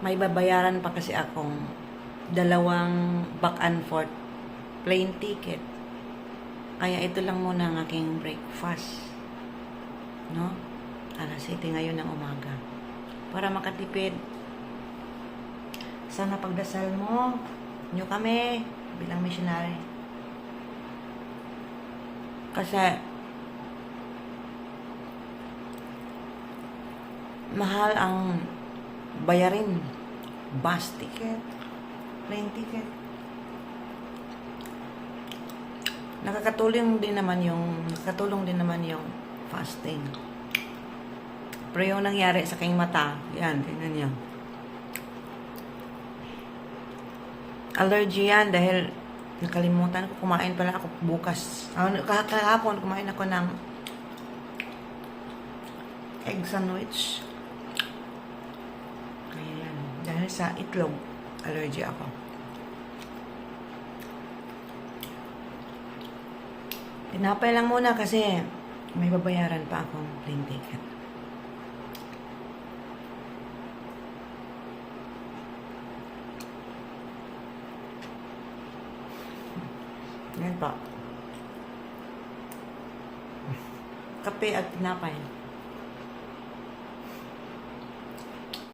may babayaran pa kasi akong dalawang back and forth plane ticket. Kaya ito lang muna ang aking breakfast. No? Alas 7 ngayon ng umaga. Para makatipid. Sana pagdasal mo, nyo kami bilang missionary. Kasi mahal ang bayarin. Bus ticket, plane ticket. Nakakatulong din naman yung nakakatulong din naman yung fasting. Pero yung nangyari sa aking mata, yan, tingnan niyo. Allergy yan dahil nakalimutan ko kumain pala ako bukas. Ah, kah- kahapon kumain ako ng egg sandwich. Kaya yan. Dahil sa itlog, allergy ako. Tinapay lang muna kasi may babayaran pa akong plane ticket. Yan pa. Kape at tinapay.